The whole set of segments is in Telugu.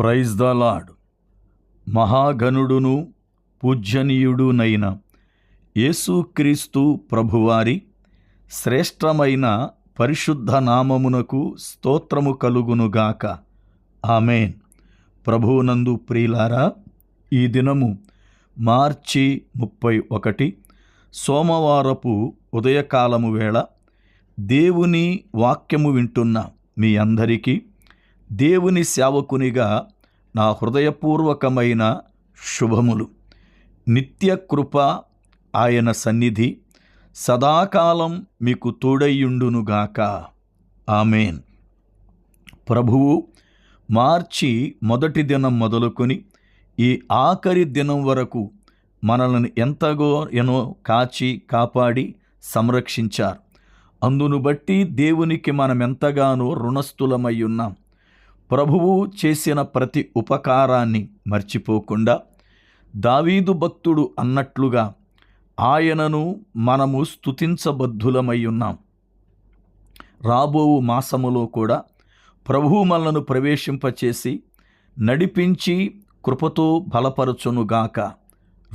ప్రైజ్ ద లాడ్ మహాగణుడును పూజ్యనీయుడునైన యేసుక్రీస్తు ప్రభువారి శ్రేష్టమైన పరిశుద్ధ నామమునకు స్తోత్రము కలుగునుగాక ఆమెన్. ప్రభువునందు ప్రియులారా ఈ దినము మార్చి ముప్పై ఒకటి సోమవారపు ఉదయకాలము వేళ దేవుని వాక్యము వింటున్న మీ అందరికీ దేవుని సేవకునిగా నా హృదయపూర్వకమైన శుభములు. నిత్య కృప ఆయన సన్నిధి సదాకాలం మీకు తోడయ్యుండునుగాక ఆమెన్. ప్రభువు మార్చి మొదటి దినం మొదలుకొని ఈ ఆఖరి దినం వరకు మనల్ని ఎంతగో ఎనో కాచి కాపాడి సంరక్షించారు. అందును బట్టి దేవునికి మనం ఎంతగానో రుణస్థులమై ఉన్నాం. ప్రభువు చేసిన ప్రతి ఉపకారాన్ని మర్చిపోకుండా దావీదు భక్తుడు అన్నట్లుగా ఆయనను మనము స్థుతించబద్ధులమై ఉన్నాం. రాబోవు మాసములో కూడా ప్రభువు మనలను ప్రవేశింపచేసి నడిపించి కృపతో బలపరచునుగాక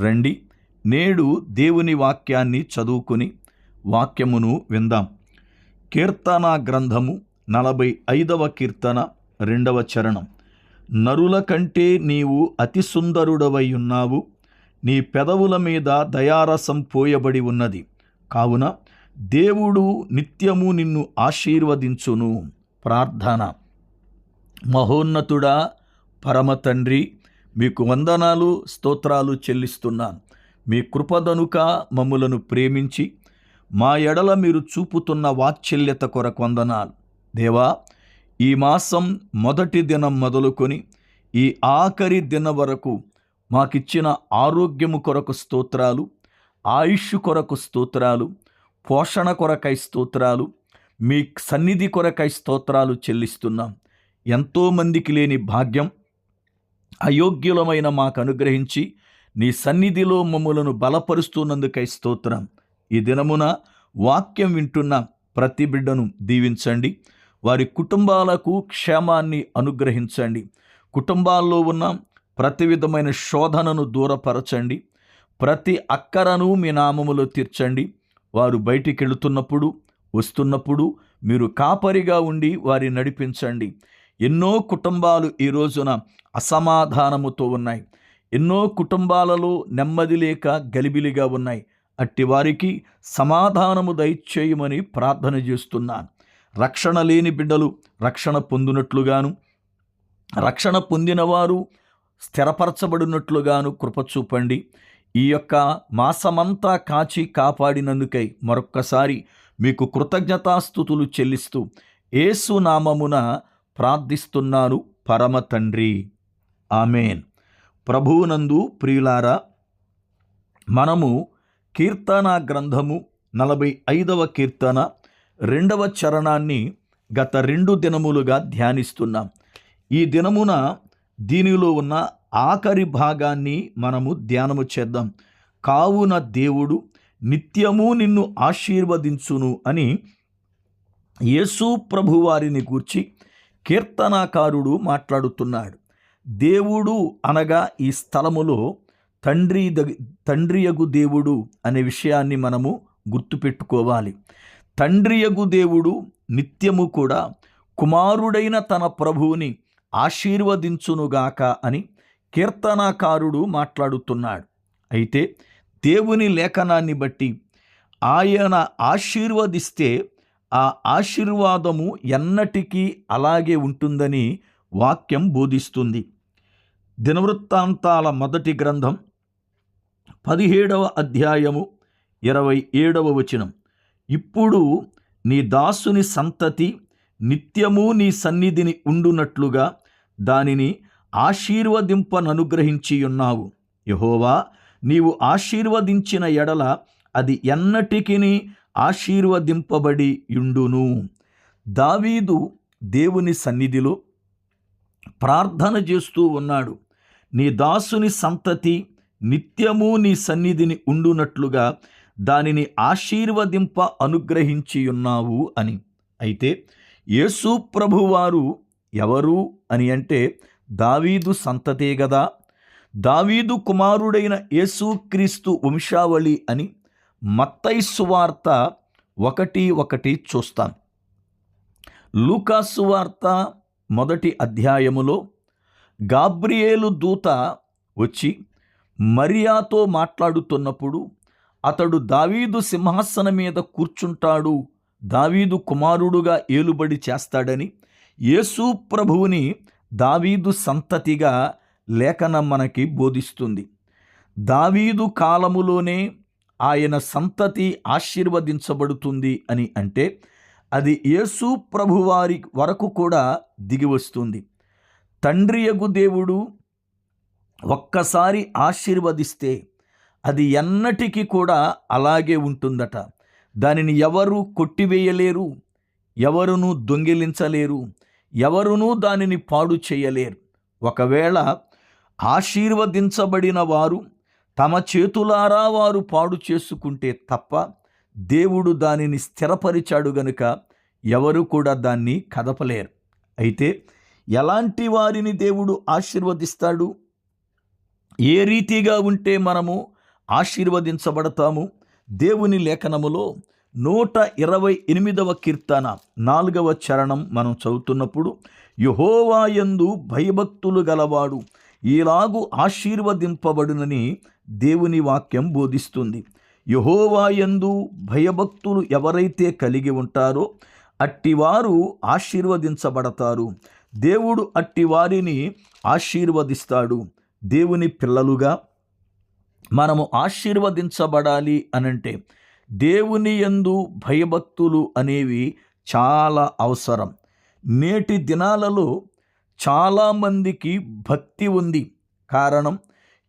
రండి నేడు దేవుని వాక్యాన్ని చదువుకుని వాక్యమును విందాం. కీర్తన గ్రంథము నలభై ఐదవ కీర్తన రెండవ చరణం. నరుల కంటే నీవు అతి సుందరుడవై ఉన్నావు. నీ పెదవుల మీద దయారసం పోయబడి ఉన్నది. కావున దేవుడు నిత్యము నిన్ను ఆశీర్వదించును. ప్రార్థన. మహోన్నతుడా పరమ తండ్రి మీకు వందనాలు స్తోత్రాలు చెల్లిస్తున్నాను. మీ కృపదనుక మమ్ములను ప్రేమించి మా ఎడల మీరు చూపుతున్న వాత్సల్యత కొరకు వందనాలు. దేవా ఈ మాసం మొదటి దినం మొదలుకొని ఈ ఆఖరి దిన వరకు మాకిచ్చిన ఆరోగ్యము కొరకు స్తోత్రాలు ఆయుష్ కొరకు స్తోత్రాలు పోషణ కొరకై స్తోత్రాలు మీ సన్నిధి కొరకై స్తోత్రాలు చెల్లిస్తున్నాం. ఎంతోమందికి లేని భాగ్యం అయోగ్యులమైన మాకు అనుగ్రహించి నీ సన్నిధిలో మమ్మలను బలపరుస్తున్నందుకై స్తోత్రం. ఈ దినమున వాక్యం వింటున్న ప్రతి బిడ్డను దీవించండి. వారి కుటుంబాలకు క్షేమాన్ని అనుగ్రహించండి. కుటుంబాల్లో ఉన్న ప్రతి విధమైన శోధనను దూరపరచండి. ప్రతి అక్కరను మీ నామములో తీర్చండి. వారు బయటికి వెళుతున్నప్పుడు వస్తున్నప్పుడు మీరు కాపరిగా ఉండి వారి నడిపించండి. ఎన్నో కుటుంబాలు ఈ రోజున అసమాధానముతో ఉన్నాయి. ఎన్నో కుటుంబాలలో నెమ్మది లేక గలిబిలిగా ఉన్నాయి. అట్టి వారికి సమాధానము దయచేయమని ప్రార్థన చేస్తున్నాను. రక్షణ లేని బిడ్డలు రక్షణ పొందినట్లుగాను రక్షణ పొందినవారు స్థిరపరచబడినట్లుగాను కృపచూపండి ఈ యొక్క మాసమంతా కాచి కాపాడినందుకై మరొక్కసారి మీకు కృతజ్ఞతాస్థుతులు చెల్లిస్తూ ఏసు నామమున ప్రార్థిస్తున్నాను పరమ తండ్రి. ఆమెన్. ప్రభువునందు ప్రియులారా మనము కీర్తన గ్రంథము నలభై ఐదవ కీర్తన రెండవ చరణాన్ని గత రెండు దినములుగా ధ్యానిస్తున్నాం. ఈ దినమున దీనిలో ఉన్న ఆఖరి భాగాన్ని మనము ధ్యానము చేద్దాం. కావున దేవుడు నిత్యము నిన్ను ఆశీర్వదించును అని యేసు ప్రభువారిని గూర్చి కీర్తనాకారుడు మాట్లాడుతున్నాడు. దేవుడు అనగా ఈ స్థలములో తండ్రి దగ్ తండ్రియగు దేవుడు అనే విషయాన్ని మనము గుర్తుపెట్టుకోవాలి. తండ్రియగు దేవుడు నిత్యము కూడా కుమారుడైన తన ప్రభువుని ఆశీర్వదించునుగాక అని కీర్తనాకారుడు మాట్లాడుతున్నాడు. అయితే దేవుని లేఖనాన్ని బట్టి ఆయన ఆశీర్వదిస్తే ఆ ఆశీర్వాదము ఎన్నటికీ అలాగే ఉంటుందని వాక్యం బోధిస్తుంది. దినవృత్తాంతాల మొదటి గ్రంథం పదిహేడవ అధ్యాయము ఇరవై ఏడవ వచనం. ఇప్పుడు నీ దాసుని సంతతి నిత్యము నీ సన్నిధిని ఉండునట్లుగా దానిని ఆశీర్వదింపననుగ్రహించి ఉన్నావు యహోవా నీవు ఆశీర్వదించిన ఎడల అది ఎన్నటికిని ఆశీర్వదింపబడి యుండును దావీదు దేవుని సన్నిధిలో ప్రార్థన చేస్తూ ఉన్నాడు. నీ దాసుని సంతతి నిత్యము నీ సన్నిధిని ఉండునట్లుగా దానిని ఆశీర్వదింప అనుగ్రహించియున్నావు అని. అయితే యేసు ప్రభువారు ఎవరు అని అంటే దావీదు సంతతే గదా. దావీదు కుమారుడైన యేసుక్రీస్తు వంశావళి అని మత్తైసు వార్త ఒకటి ఒకటి చూస్తాం. లూకాసు వార్త మొదటి అధ్యాయములో గాబ్రియేలు దూత వచ్చి మరియాతో మాట్లాడుతున్నప్పుడు అతడు దావీదు సింహాసనం మీద కూర్చుంటాడు. దావీదు కుమారుడుగా ఏలుబడి చేస్తాడని యేసు ప్రభువుని దావీదు సంతతిగా లేఖనం మనకి బోధిస్తుంది. దావీదు కాలములోనే ఆయన సంతతి ఆశీర్వదించబడుతుంది అని అంటే అది యేసు ప్రభువారి వరకు కూడా దిగి వస్తుంది. తండ్రియగు దేవుడు ఒక్కసారి ఆశీర్వదిస్తే అది ఎన్నటికీ కూడా అలాగే ఉంటుందట. దానిని ఎవరు కొట్టివేయలేరు ఎవరునూ దొంగిలించలేరు ఎవరునూ దానిని పాడు చేయలేరు. ఒకవేళ ఆశీర్వదించబడిన వారు తమ చేతులారా వారు పాడు చేసుకుంటే తప్ప దేవుడు దానిని స్థిరపరిచాడు గనుక ఎవరు కూడా దాన్ని కదపలేరు. అయితే ఎలాంటి వారిని దేవుడు ఆశీర్వదిస్తాడు? ఏ రీతిగా ఉంటే మనము ఆశీర్వదించబడతాము. దేవుని లేఖనములో నూట ఇరవై ఎనిమిదవ కీర్తన నాలుగవ చరణం మనం చదువుతున్నప్పుడు యహోవాయందు భయభక్తులు గలవాడు ఈలాగు ఆశీర్వదింపబడునని దేవుని వాక్యం బోధిస్తుంది. యహోవాయందు భయభక్తులు ఎవరైతే కలిగి ఉంటారో అట్టివారు ఆశీర్వదించబడతారు. దేవుడు అట్టి వారిని ఆశీర్వదిస్తాడు. దేవుని పిల్లలుగా మనము ఆశీర్వదించబడాలి అనంటే దేవుని యందు భయభక్తులు అనేవి చాలా అవసరం. నేటి దినాలలో చాలామందికి భక్తి ఉంది. కారణం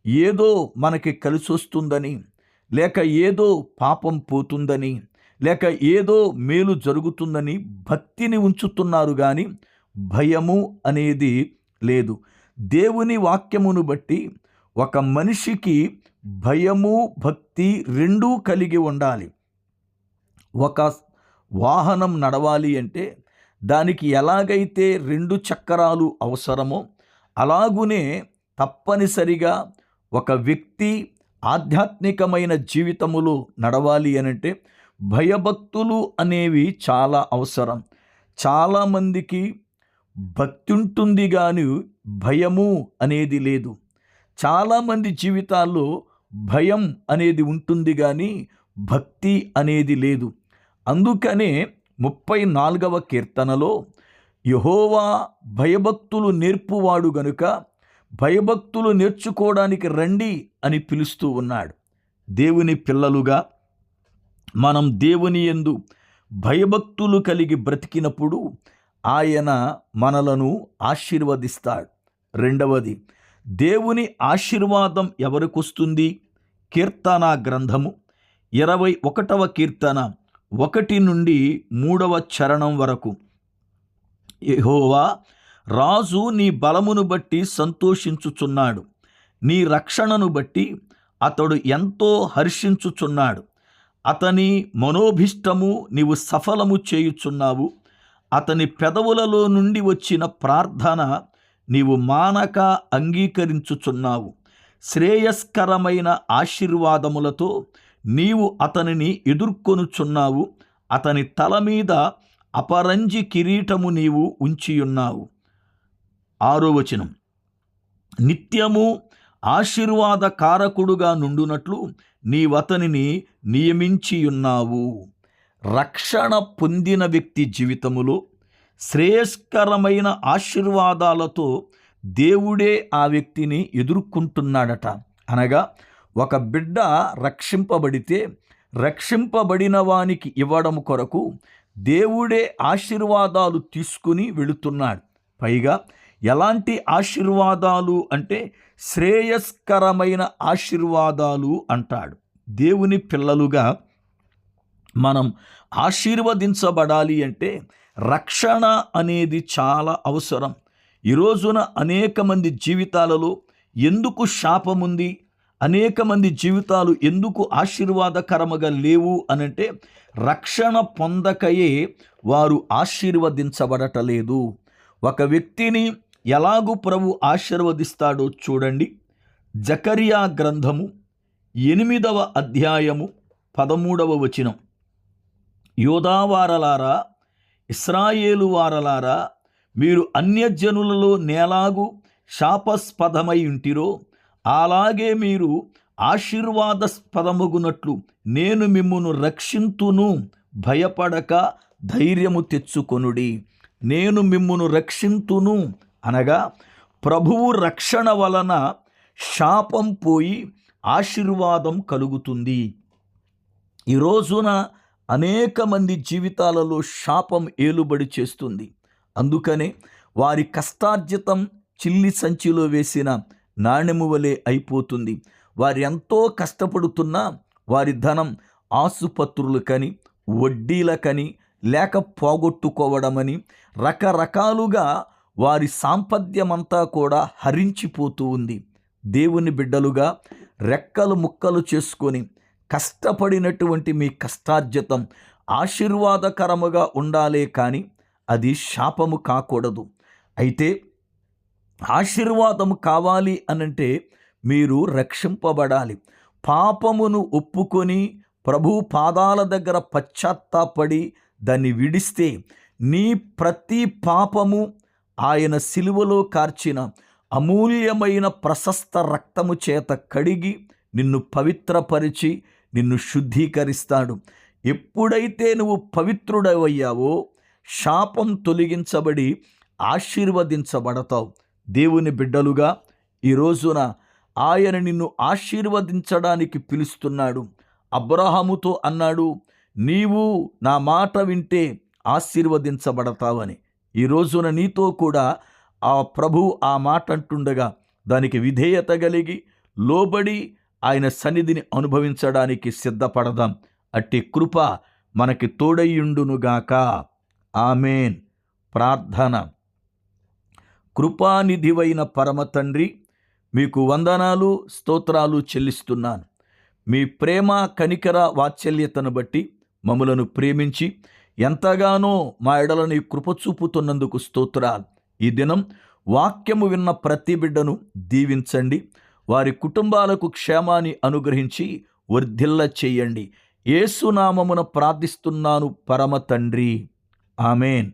ఏదో మనకి కలిసి వస్తుందని లేక ఏదో పాపం పోతుందని లేక ఏదో మేలు జరుగుతుందని భక్తిని ఉంచుతున్నారు కానీ భయము అనేది లేదు. దేవుని వాక్యమును బట్టి ఒక మనిషికి భయము భక్తి రెండూ కలిగి ఉండాలి. ఒక వాహనం నడవాలి అంటే దానికి ఎలాగైతే రెండు చక్రాలు అవసరమో అలాగునే తప్పనిసరిగా ఒక వ్యక్తి ఆధ్యాత్మికమైన జీవితములో నడవాలి అనంటే భయభక్తులు అనేవి చాలా అవసరం. చాలామందికి భక్తి ఉంటుంది కానీ భయము అనేది లేదు. చాలామంది జీవితాల్లో భయం అనేది ఉంటుంది కానీ భక్తి అనేది లేదు. అందుకనే ముప్పై నాలుగవ కీర్తనలో యహోవా భయభక్తులు నేర్పువాడు గనుక భయభక్తులు నేర్చుకోవడానికి రండి అని పిలుస్తూ ఉన్నాడు. దేవుని పిల్లలుగా మనం దేవుని ఎందు భయభక్తులు కలిగి బ్రతికినప్పుడు ఆయన మనలను ఆశీర్వదిస్తాడు. రెండవది దేవుని ఆశీర్వాదం ఎవరికొస్తుంది కీర్తన గ్రంథము. ఇరవై ఒకటవ కీర్తన ఒకటి నుండి మూడవ చరణం వరకు. యహోవా రాజు నీ బలమును బట్టి సంతోషించుచున్నాడు. నీ రక్షణను బట్టి అతడు ఎంతో హర్షించుచున్నాడు. అతని మనోభిష్టము నీవు సఫలము చేయుచున్నావు. అతని పెదవులలో నుండి వచ్చిన ప్రార్థన నీవు మానక అంగీకరించుచున్నావు. శ్రేయస్కరమైన ఆశీర్వాదములతో నీవు అతనిని ఎదుర్కొనుచున్నావు. అతని తల మీద అపరంజి కిరీటము నీవు ఉంచియున్నావు. ఆరో వచనం. నిత్యము ఆశీర్వాద కారకుడుగా నుండునట్లు నీవతనిని నియమించియున్నావు. రక్షణ పొందిన వ్యక్తి జీవితములో శ్రేయస్కరమైన ఆశీర్వాదాలతో దేవుడే ఆ వ్యక్తిని ఎదుర్కొంటున్నాడట. అనగా ఒక బిడ్డ రక్షింపబడితే రక్షింపబడిన వానికి ఇవ్వడం కొరకు దేవుడే ఆశీర్వాదాలు తీసుకుని వెళుతున్నాడు. పైగా ఎలాంటి ఆశీర్వాదాలు అంటే శ్రేయస్కరమైన ఆశీర్వాదాలు అంటాడు. దేవుని పిల్లలుగా మనం ఆశీర్వదించబడాలి అంటే రక్షణ అనేది చాలా అవసరం. ఈ రోజున అనేక మంది జీవితాలలో ఎందుకు శాపముంది? అనేక మంది జీవితాలు ఎందుకు ఆశీర్వాదకరముగా లేవు అనంటే రక్షణ పొందకయే వారు ఆశీర్వదించబడటలేదు. ఒక వ్యక్తిని ఎలాగు ప్రభు ఆశీర్వదిస్తాడో చూడండి. జకరియా గ్రంథము ఎనిమిదవ అధ్యాయము పదమూడవ వచనం. యోధావారలారా ఇస్రాయేలు వారలారా మీరు అన్యజనులలో నేలాగు శాపస్పదమై ఉంటిరో అలాగే మీరు ఆశీర్వాదస్పదమగునట్లు నేను మిమ్మును రక్షింతును భయపడక ధైర్యము తెచ్చుకొనుడి. నేను మిమ్మును రక్షింతును అనగా ప్రభువు రక్షణ వలన శాపం పోయి ఆశీర్వాదం కలుగుతుంది. ఈ రోజున అనేక మంది జీవితాలలో శాపం ఏలుబడి చేస్తుంది. అందుకనే వారి కష్టార్జితం చిల్లి సంచిలో వేసిన నాణెము వలె అయిపోతుంది. వారు ఎంతో కష్టపడుతున్నా వారి ధనం ఆసుపత్రులకని వడ్డీలకని లేక పోగొట్టుకోవడమని రకరకాలుగా వారి సాంపద్యమంతా కూడా హరించిపోతూ ఉంది. దేవుని బిడ్డలుగా రెక్కలు ముక్కలు చేసుకొని కష్టపడినటువంటి మీ కష్టార్జితం ఆశీర్వాదకరముగా ఉండాలే కానీ అది శాపము కాకూడదు. అయితే ఆశీర్వాదము కావాలి అనంటే మీరు రక్షింపబడాలి. పాపమును ఒప్పుకొని ప్రభు పాదాల దగ్గర పశ్చాత్తాపడి దాన్ని విడిస్తే నీ ప్రతి పాపము ఆయన సిలువలో కార్చిన అమూల్యమైన ప్రశస్త రక్తము చేత కడిగి నిన్ను పవిత్రపరిచి నిన్ను శుద్ధీకరిస్తాడు. ఎప్పుడైతే నువ్వు పవిత్రుడవయ్యావో శాపం తొలగించబడి ఆశీర్వదించబడతావు. దేవుని బిడ్డలుగా ఈ రోజున ఆయన నిన్ను ఆశీర్వదించడానికి పిలుస్తున్నాడు. అబ్రహాముతో అన్నాడు నీవు నా మాట వింటే ఆశీర్వదించబడతావని. ఈ రోజున నీతో కూడా ఆ ప్రభు ఆ మాట అంటుండగా దానికి విధేయత కలిగి లోబడి ఆయన సన్నిధిని అనుభవించడానికి సిద్ధపడదాం. అట్టి కృప మనకి తోడయ్యుండునుగాక ఆమెన్. ప్రార్థన. కృపానిధివైన పరమ తండ్రి మీకు వందనాలు స్తోత్రాలు చెల్లిస్తున్నాను. మీ ప్రేమ కనికర వాత్సల్యతను బట్టి మమ్మలను ప్రేమించి ఎంతగానో మా ఎడలని కృప చూపుతున్నందుకు స్తోత్రాలు. ఈ దినం వాక్యము విన్న ప్రతి బిడ్డను దీవించండి. వారి కుటుంబాలకు క్షేమాన్ని అనుగ్రహించి వర్ధిల్ల చేయండి ఏసునామమున ప్రార్థిస్తున్నాను పరమ తండ్రి. ఆమెన్.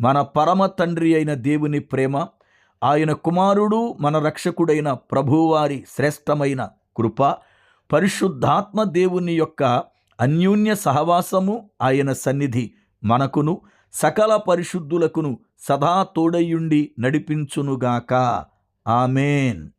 మన పరమ తండ్రి అయిన దేవుని ప్రేమ ఆయన కుమారుడు మన రక్షకుడైన ప్రభువారి శ్రేష్టమైన కృప పరిశుద్ధాత్మ దేవుని యొక్క అన్యోన్య సహవాసము ఆయన సన్నిధి మనకును సకల పరిశుద్ధులకును సదా తోడయుండి నడిపించునుగాక. ఆమెన్.